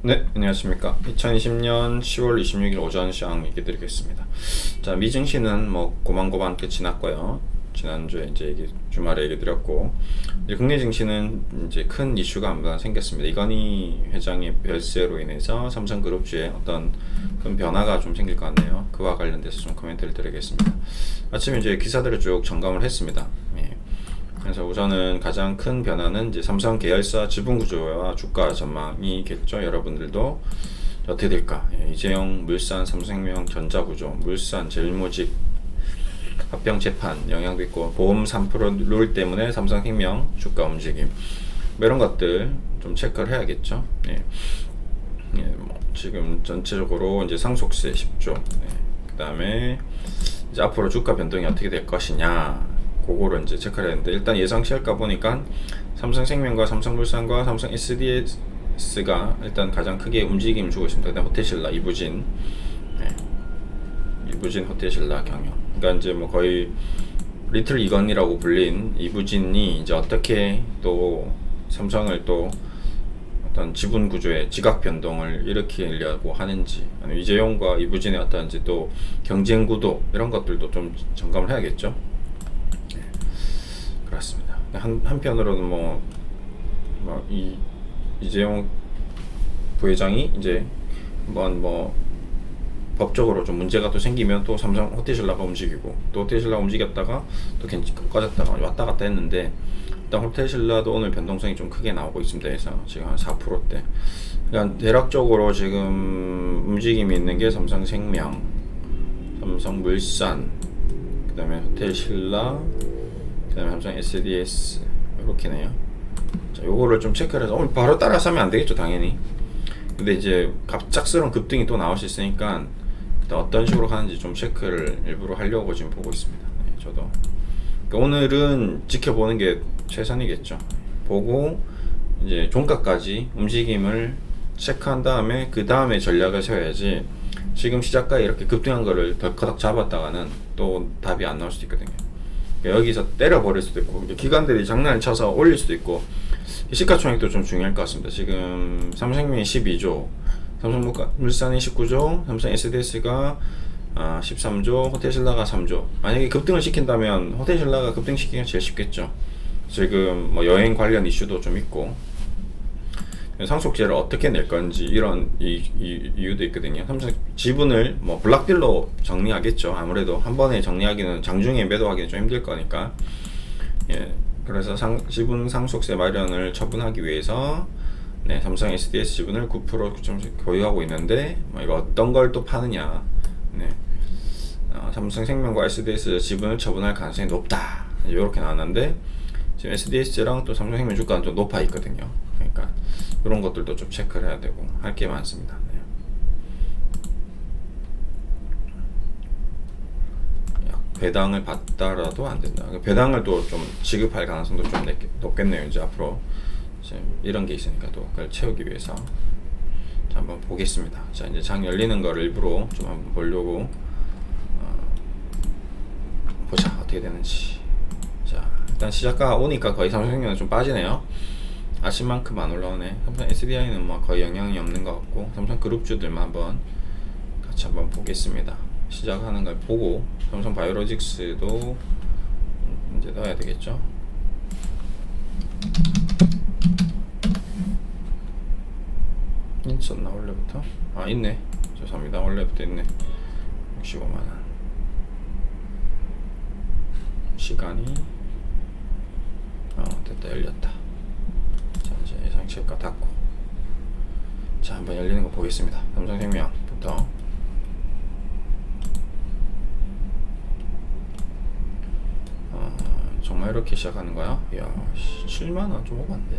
네, 안녕하십니까. 2020년 10월 26일 오전 시황 얘기 드리겠습니다. 자, 미증시는 뭐 고만고만 끝이 났고요. 지난주에 이제 얘기, 주말에 얘기 드렸고, 이제 국내 증시는 이제 큰 이슈가 한번 생겼습니다. 이건희 회장의 별세로 인해서 삼성그룹 주에 어떤 큰 변화가 좀 생길 것 같네요. 그와 관련돼서 좀 코멘트를 드리겠습니다. 아침에 이제 기사들을 쭉 점검을 했습니다. 예. 그래서 우선은 가장 큰 변화는 이제 삼성 계열사 지분 구조와 주가 전망이겠죠. 여러분들도 어떻게 될까? 예, 이재용, 물산, 삼성생명, 전자구조, 물산, 제일모직 합병 재판 영향도 있고 보험 3%룰 때문에 삼성생명 주가 움직임 뭐 이런 것들 좀 체크를 해야겠죠. 예. 예, 뭐 지금 전체적으로 이제 상속세 10조, 예. 그 다음에 이제 앞으로 주가 변동이 어떻게 될 것이냐 그거를 이제 체크를 했는데 일단 예상치 할까 보니까 삼성생명과 삼성물산과 삼성 SDS가 일단 가장 크게 움직임 주고 있습니다. 그다음 호텔신라 이부진, 네. 이부진 호텔신라 경영. 그러니까 이제 뭐 거의 리틀 이건이라고 불린 이부진이 이제 어떻게 또 삼성을 또 어떤 지분 구조의 지각 변동을 일으키려고 하는지 이재용과 이부진의 어떤 이제 또 경쟁 구도 이런 것들도 좀 점검을 해야겠죠. 한 한편으로는 뭐, 뭐 이 이재용 부회장이 이제 한번 뭐 법적으로 좀 문제가 또 생기면 또 삼성 호텔신라가 움직이고 또 호텔신라 움직였다가 또 괜찮 꺼졌다가 왔다 갔다 했는데 일단 호텔신라도 오늘 변동성이 좀 크게 나오고 있습니다. 그래서 지금 한 4%대. 그러니까 대략적으로 지금 움직임이 있는 게 삼성생명, 삼성물산, 그다음에 호텔신라, 그 다음에 삼성 SDS 이렇게네요. 자, 요거를 좀 체크를 해서 오늘 바로 따라서 하면 안 되겠죠, 당연히. 근데 이제 갑작스러운 급등이 또 나올 수 있으니까 어떤 식으로 가는지 좀 체크를 일부러 하려고 지금 보고 있습니다. 네, 저도. 그러니까 오늘은 지켜보는 게 최선이겠죠. 보고 이제 종가까지 움직임을 체크한 다음에 그 다음에 전략을 세워야지 지금 시작가 이렇게 급등한 거를 덜커덕 잡았다가는 또 답이 안 나올 수도 있거든요. 그러니까 여기서 때려버릴 수도 있고 기관들이 장난을 쳐서 올릴 수도 있고 시가총액도 좀 중요할 것 같습니다. 지금 삼성생명이 12조, 삼성물산이 19조, 삼성 SDS가 아, 13조, 호텔신라가 3조. 만약에 급등을 시킨다면 호텔신라가 급등시키기가 제일 쉽겠죠. 지금 뭐 여행 관련 이슈도 좀 있고 상속세를 어떻게 낼 건지 이런 이, 이, 이유도 있거든요. 삼성 지분을 뭐 블락딜로 정리하겠죠. 아무래도 한 번에 정리하기는 장중에 매도하기는 좀 힘들 거니까. 예. 그래서 상, 지분 상속세 마련을 처분하기 위해서 네, 삼성 SDS 지분을 9%좀 보유하고 있는데 뭐 이거 어떤 걸 또 파느냐. 네. 어, 삼성 생명과 SDS 지분을 처분할 가능성이 높다. 이렇게 나왔는데 지금 SDS랑 또 삼성생명 주가는 좀 높아 있거든요. 그러니까 이런 것들도 좀 체크를 해야 되고 할 게 많습니다. 네. 배당을 받다라도 안 된다. 그러니까 배당을 또 좀 지급할 가능성도 좀 높겠네요. 이제 앞으로 지금 이런 게 있으니까 또 그걸 채우기 위해서 자, 한번 보겠습니다. 자 이제 장 열리는 걸 일부러 좀 한번 보려고 어, 보자 어떻게 되는지. 자 일단 시작가 오니까 거의 삼성생명은 좀 빠지네요. 아침만큼 안 올라오네. 삼성 SDI는 뭐 거의 영향이 없는 것 같고 삼성 그룹주들만 한번 같이 한번 보겠습니다. 시작하는 걸 보고 삼성 바이오로직스도 이제 넣어야 되겠죠. 있었나 원래부터? 아 있네. 죄송합니다. 원래부터 있네. 65만 원. 시간이 어 됐다 열렸다. 예상치가 닫고 자 한번 열리는 거 보겠습니다. 삼성생명부터 어, 정말 이렇게 시작하는 거야? 이야 7만원 좀 오반데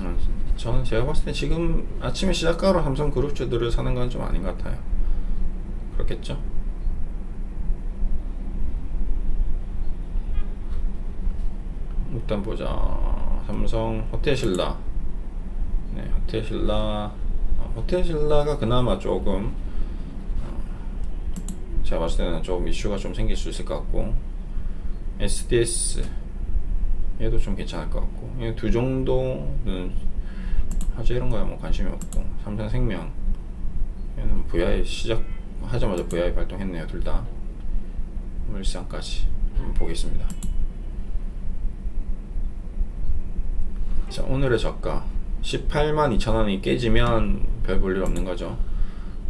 어, 저는 제가 봤을 때 지금 아침에 시작가로 삼성 그룹주들을 사는 건 좀 아닌 것 같아요 그렇겠죠? 일단 보자 삼성 호텔신라. 네 호텔신라. 어, 호텔신라가 그나마 조금 어, 제가 봤을 때는 조금 이슈가 좀 생길 수 있을 것 같고 SDS 얘도 좀 괜찮을 것 같고 이 두 정도는 화재 이런 거야 뭐 관심이 없고 삼성생명. 얘는 VI 시작하자마자 VI 발동했네요 둘 다. 물산까지 한번 보겠습니다 자 오늘의 저가. 18만 2천원이 깨지면 별 볼 일 없는 거죠.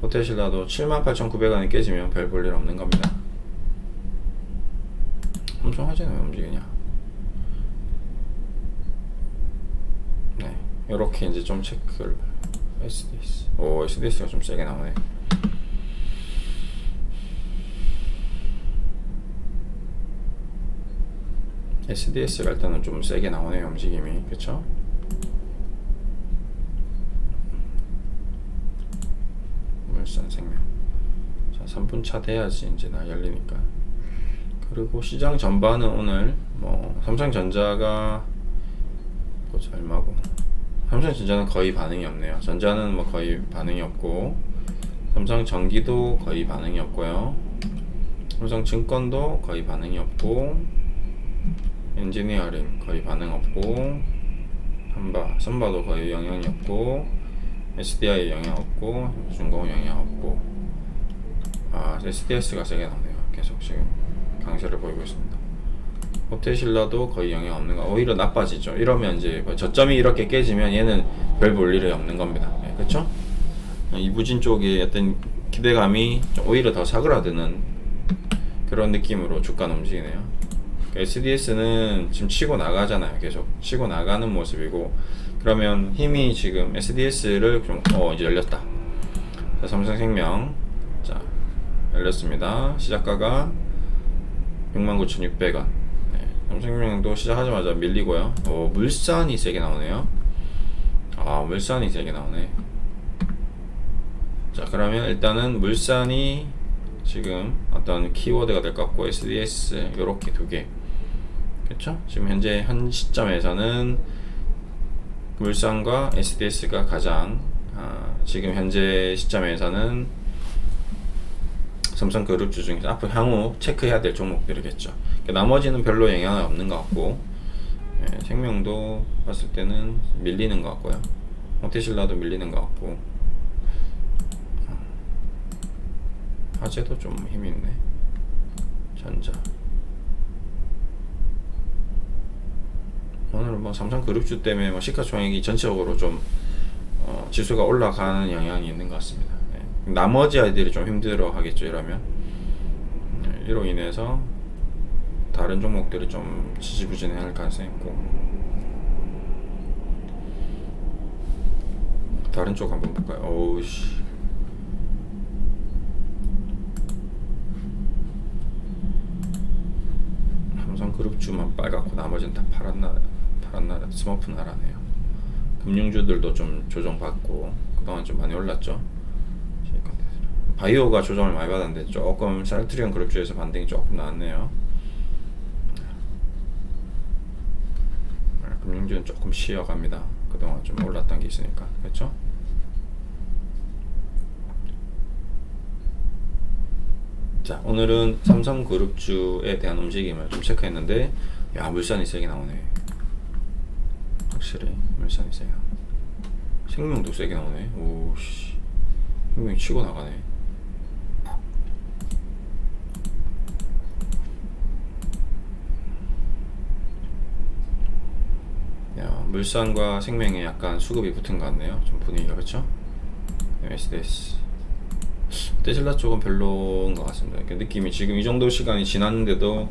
호텔신라도 78,900원이 깨지면 별 볼 일 없는 겁니다. 엄청 하잖아요 움직이냐. 네 이렇게 이제 좀 체크를 SDS 오 SDS가 좀 세게 나오네 SDS가 일단은 좀 세게 나오네요 움직임이. 그쵸? 물산 생명. 자 3분 차 돼야지 이제 나 열리니까. 그리고 시장 전반은 오늘 뭐 삼성전자가 보자 얼마고. 삼성전자는 거의 반응이 없네요. 전자는 뭐 거의 반응이 없고 삼성전기도 거의 반응이 없고요. 삼성증권도 거의 반응이 없고 엔지니어링 거의 반응 없고 삼바 삼바도 거의 영향이 없고 SDI 영향 없고 중공은 영향 없고. 아 SDS가 세게 나오네요. 계속 지금 강세를 보이고 있습니다. 호텔신라도 거의 영향 없는 거 오히려 나빠지죠. 이러면 이제 뭐 저점이 이렇게 깨지면 얘는 별 볼 일이 없는 겁니다. 네, 그렇죠 이부진 쪽에 어떤 기대감이 좀 오히려 더 사그라드는 그런 느낌으로 주가는 움직이네요 SDS는 지금 치고 나가잖아요. 계속 치고 나가는 모습이고 그러면 힘이 지금 SDS를 좀 어 이제 열렸다. 자, 삼성생명 자 열렸습니다. 시작가가 69,600원. 네, 삼성생명도 시작하자마자 밀리고요. 오, 물산이 세게 나오네요. 아 물산이 세게 나오네. 자 그러면 일단은 물산이 지금 어떤 키워드가 될 것 같고 SDS 요렇게 두 개. 그렇죠? 지금 현재 한 시점에서는 물산과 SDS가 가장 아, 지금 현재 시점에서는 삼성그룹 주 중에서 앞으로 향후 체크해야 될 종목들이겠죠. 그러니까 나머지는 별로 영향이 없는 것 같고 예, 생명도 봤을 때는 밀리는 것 같고요. 호텔신라도 밀리는 것 같고 화재도 좀 힘이 있네. 전자. 오늘 뭐 삼성 그룹주 때문에 뭐 시가총액이 전체적으로 좀 어, 지수가 올라가는 영향이 있는 것 같습니다. 네. 나머지 아이들이 좀 힘들어 하겠죠 이러면 네, 이로 인해서 다른 종목들이 좀 지지부진할 가능성이 있고 다른 쪽 한번 볼까요? 어우씨 삼성 그룹주만 빨갛고 나머지는 다 파란 나 파란 나라 스머프 나라네요. 금융주들도 좀 조정받고 그동안 좀 많이 올랐죠. 바이오가 조정을 많이 받았는데 조금 살트리온 그룹주에서 반등이 조금 나왔네요. 아, 금융주는 조금 쉬어갑니다. 그동안 좀 올랐던 게 있으니까 그렇죠? 자 오늘은 삼성그룹주에 대한 움직임을 좀 체크했는데 야 물산이 세게 나오네. 확실히 물산이 세게 나오네. 생명도 세게 나오네. 오씨. 생명이 치고 나가네. 야 물산과 생명에 약간 수급이 붙은 것 같네요. 좀 분위기가 그렇죠 SDS 테슬라 쪽은 별로인 것 같습니다. 그 느낌이 지금 이 정도 시간이 지났는데도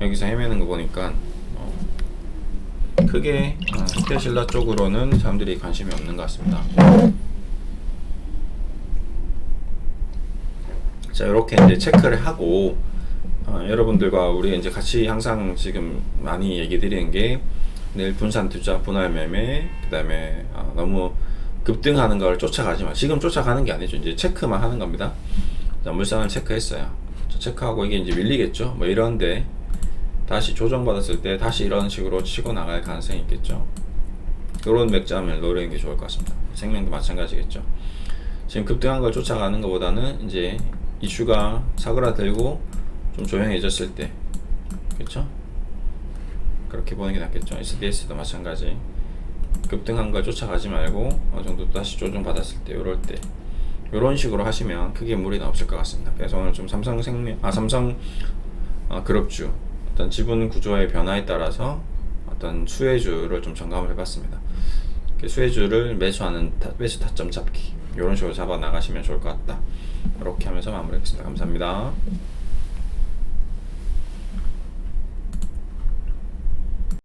여기서 헤매는 거 보니까 어, 크게 어, 테슬라 쪽으로는 사람들이 관심이 없는 것 같습니다. 자 이렇게 이제 체크를 하고 어, 여러분들과 우리 이제 같이 항상 지금 많이 얘기 드리는 게 내일 분산 투자, 분할 매매, 그 다음에 어, 너무 급등하는 걸 쫓아가지 마. 지금 쫓아가는 게 아니죠. 이제 체크만 하는 겁니다. 자, 물산을 체크했어요. 체크하고 이게 이제 밀리겠죠. 뭐 이런데 다시 조정받았을 때 다시 이런 식으로 치고 나갈 가능성이 있겠죠. 이런 맥점을 노리는 게 좋을 것 같습니다. 생명도 마찬가지겠죠. 지금 급등한 걸 쫓아가는 것보다는 이제 이슈가 사그라들고 좀 조용해졌을 때, 그렇죠? 그렇게 보는 게 낫겠죠. SDS도 마찬가지. 급등한 걸 쫓아가지 말고 어느 정도 다시 조정 받았을 때 이럴 때 이런 식으로 하시면 크게 무리는 없을 것 같습니다. 그래서 오늘 좀 삼성생명 아 삼성 아, 그룹주 어떤 지분 구조의 변화에 따라서 어떤 수혜주를 좀 점검을 해봤습니다. 그 수혜주를 매수하는 타, 매수 타점 잡기 이런 식으로 잡아 나가시면 좋을 것 같다. 이렇게 하면서 마무리하겠습니다. 감사합니다.